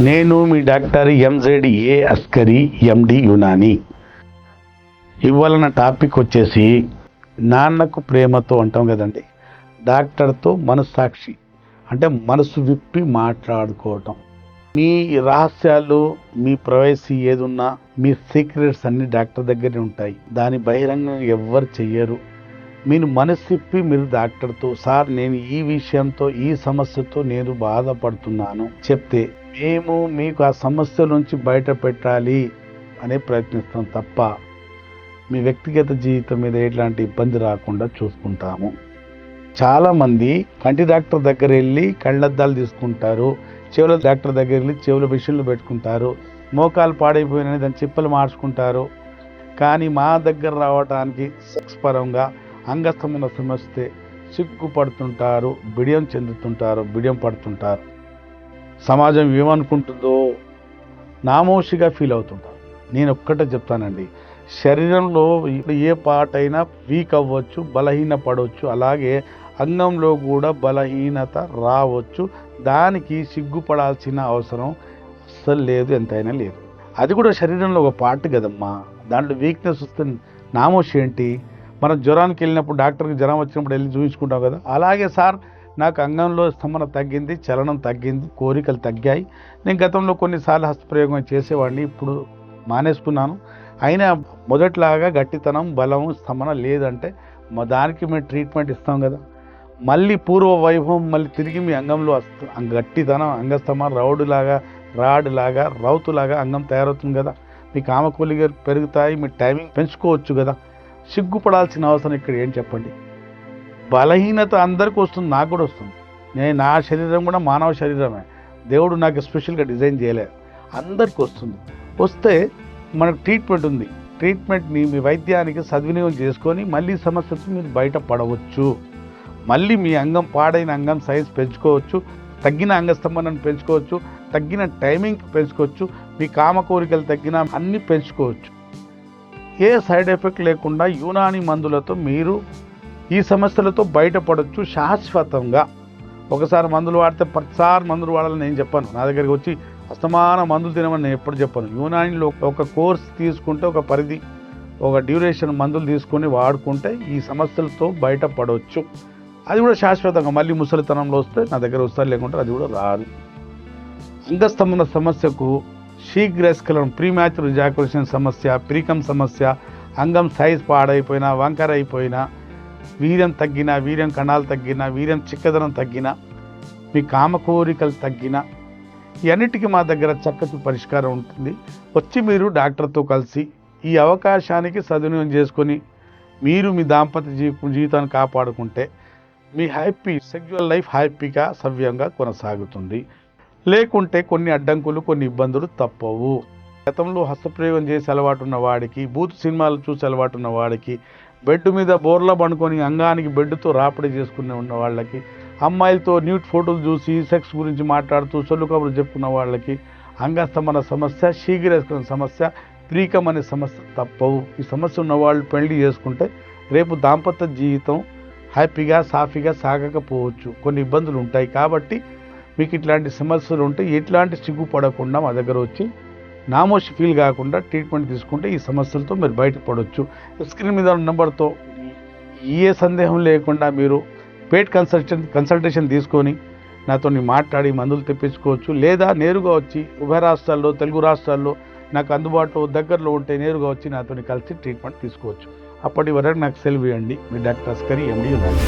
నేను మీ doctor MZ A Askari MD Unani. ఇవ్వాలన్న topic వచ్చేసి నాన్నకు ప్రేమతో అంటాం కదండి. డాక్టర్తో మనస్సాక్షి అంటే మనసు విప్పి మాట్లాడుకోవటం. మీ రహస్యాలు మీ ప్రైవసీ ఏదున్నా మీ సీక్రెట్స్ అన్ని డాక్టర్ దగ్గరే ఉంటాయి. దాని బహిరంగంగా ఎవ్వరు చెయ్యరు. మీరు మనసిప్పి మీరు డాక్టర్తో సార్ నేను ఈ విషయంతో ఈ సమస్యతో నేను బాధపడుతున్నాను చెప్తే మేము మీకు ఆ సమస్య నుంచి బయట పెట్టాలి అనే ప్రయత్నిస్తాం తప్ప మీ వ్యక్తిగత జీవితం మీద ఎట్లాంటి ఇబ్బంది రాకుండా చూసుకుంటాము. చాలామంది కంటి డాక్టర్ దగ్గర వెళ్ళి కళ్ళద్దాలు తీసుకుంటారు చెవుల డాక్టర్ దగ్గర వెళ్ళి చెవుల మిషన్లు పెట్టుకుంటారు మోకాలు పాడైపోయినని దాని చిప్పలు మార్చుకుంటారు. కానీ మా దగ్గర రావడానికి సెక్స్ పరంగా అంగస్తమున సమస్య సిగ్గుపడుతుంటారు బిడియం చెందుతుంటారు బిడియం పడుతుంటారు. సమాజం ఏమనుకుంటుందో నామోషిగా ఫీల్ అవుతుంటారు నేను ఒక్కటే చెప్తానండి. శరీరంలో ఏ పార్ట్ అయినా వీక్ అవ్వచ్చు బలహీన పడవచ్చు అలాగే అంగంలో కూడా బలహీనత రావచ్చు. దానికి సిగ్గుపడాల్సిన అవసరం అస్సలు లేదు ఎంతైనా లేదు. అది కూడా శరీరంలో ఒక పార్ట్ కదమ్మా. దాంట్లో వీక్నెస్ వస్తే నామోషి ఏంటి? మనం జ్వరానికి వెళ్ళినప్పుడు డాక్టర్కి జ్వరం వచ్చినప్పుడు వెళ్ళి చూపించుకుంటాం కదా. అలాగే సార్ నాకు అంగంలో స్తంభన తగ్గింది చలనం తగ్గింది కోరికలు తగ్గాయి. నేను గతంలో కొన్నిసార్లు హస్తప్రయోగం చేసేవాడిని ఇప్పుడు మానేసుకున్నాను. అయినా మొదట్లాగా గట్టితనం బలం స్తంభన లేదంటే మా దానికి మేము ట్రీట్మెంట్ ఇస్తాం కదా. మళ్ళీ పూర్వ వైభవం మళ్ళీ తిరిగి మీ అంగంలో వస్తు- గట్టితనం అంగస్తంభన రౌడులాగా రాడులాగా రౌతులాగా అంగం తయారవుతుంది కదా. మీ కామకూలిగా పెరుగుతాయి మీ టైమింగ్ పెంచుకోవచ్చు కదా. సిగ్గుపడాల్సిన అవసరం ఇక్కడ ఏం చెప్పండి? బలహీనత అందరికీ వస్తుంది నాకు కూడా వస్తుంది. నేను నా శరీరం కూడా మానవ శరీరమే. దేవుడు నాకు స్పెషల్గా డిజైన్ చేయలేదు. అందరికి వస్తుంది. వస్తే మనకు ట్రీట్మెంట్ ఉంది. ట్రీట్మెంట్ని మీ వైద్యానికి సద్వినియోగం చేసుకొని మళ్ళీ సమస్యతో మీరు బయటపడవచ్చు. మళ్ళీ మీ అంగం పాడైన అంగం సైజ్ పెంచుకోవచ్చు. తగ్గిన అంగస్తంభనను పెంచుకోవచ్చు. తగ్గిన టైమింగ్ పెంచుకోవచ్చు. మీ కామ కోరికలు తగ్గిన అన్నీ పెంచుకోవచ్చు. ఏ సైడ్ ఎఫెక్ట్ లేకుండా యునాని మందులతో మీరు ఈ సమస్యలతో బయటపడవచ్చు శాశ్వతంగా. ఒకసారి మందులు వాడితే ప్రతిసారి మందులు వాడాలని నేను చెప్పాను. నా దగ్గరికి వచ్చి అస్తమాన మందులు తినమని నేను ఎప్పుడు చెప్పాను. యునానిలో ఒక కోర్స్ తీసుకుంటే ఒక పరిధి ఒక డ్యూరేషన్ మందులు తీసుకొని వాడుకుంటే ఈ సమస్యలతో బయటపడవచ్చు అది కూడా శాశ్వతంగా. మళ్ళీ ముసలితనంలో వస్తే నా దగ్గర వస్తారు లేకుంటే అది కూడా రాదు. అంగస్తంభన సమస్యకు శీఘ్రస్కలం ప్రీమ్యాచుర్ జాకులేషన్ సమస్య ప్రీకం సమస్య అంగం సైజ్ పాడైపోయినా వంకర అయిపోయినా వీర్యం తగ్గినా వీర్యం కణాలు తగ్గినా వీర్యం చిక్కదనం తగ్గినా మీ కామ కోరికలు తగ్గినా ఇవన్నిటికీ మా దగ్గర చక్కటి పరిష్కారం ఉంటుంది. వచ్చి మీరు డాక్టర్తో కలిసి ఈ అవకాశానికి సద్వినియోగం చేసుకొని మీరు మీ దాంపత్య జీ జీవితాన్ని కాపాడుకుంటే మీ హ్యాపీ సెక్చువల్ లైఫ్ హ్యాపీగా సవ్యంగా కొనసాగుతుంది. లేకుంటే కొన్ని అడ్డంకులు కొన్ని ఇబ్బందులు తప్పవు. గతంలో హస్తప్రయోగం చేసే అలవాటు ఉన్న వాడికి బూత్ సినిమాలు చూసే అలవాటు ఉన్న వాడికి బెడ్ మీద బోర్లా పండుకొని అంగానికి బెడ్తో రాపిడి చేసుకునే ఉన్న వాళ్ళకి అమ్మాయిలతో న్యూట్ ఫోటోలు చూసి సెక్స్ గురించి మాట్లాడుతూ సొల్లు కబుర్లు చెప్పుకున్న వాళ్ళకి అంగస్తమన సమస్య శీఘ్రస్కరణ సమస్య ప్రీకం అనే సమస్య తప్పవు. ఈ సమస్య ఉన్న వాళ్ళు పెళ్ళి చేసుకుంటే రేపు దాంపత్య జీవితం హ్యాపీగా సాఫీగా సాగకపోవచ్చు. కొన్ని ఇబ్బందులు ఉంటాయి కాబట్టి మీకు ఇట్లాంటి సమస్యలు ఉంటే ఎట్లాంటి సిగ్గుపడకుండా మా దగ్గర వచ్చి నామోషి ఫీల్ కాకుండా ట్రీట్మెంట్ తీసుకుంటే ఈ సమస్యలతో మీరు బయటపడవచ్చు స్క్రీన్ మీద ఉన్న నెంబర్తో ఏ సందేహం లేకుండా మీరు పేట్ కన్సల్టెన్ కన్సల్టేషన్ తీసుకొని నాతో మాట్లాడి మందులు తెప్పించుకోవచ్చు. లేదా నేరుగా వచ్చి ఉభయ రాష్ట్రాల్లో తెలుగు రాష్ట్రాల్లో నాకు అందుబాటులో దగ్గరలో ఉంటే నేరుగా వచ్చి నాతో కలిసి ట్రీట్మెంట్ తీసుకోవచ్చు. అప్పటి వరకు నాకు సెలవు ఇవ్వండి. మీ డాక్టర్ అస్కరి ఎండి యునాని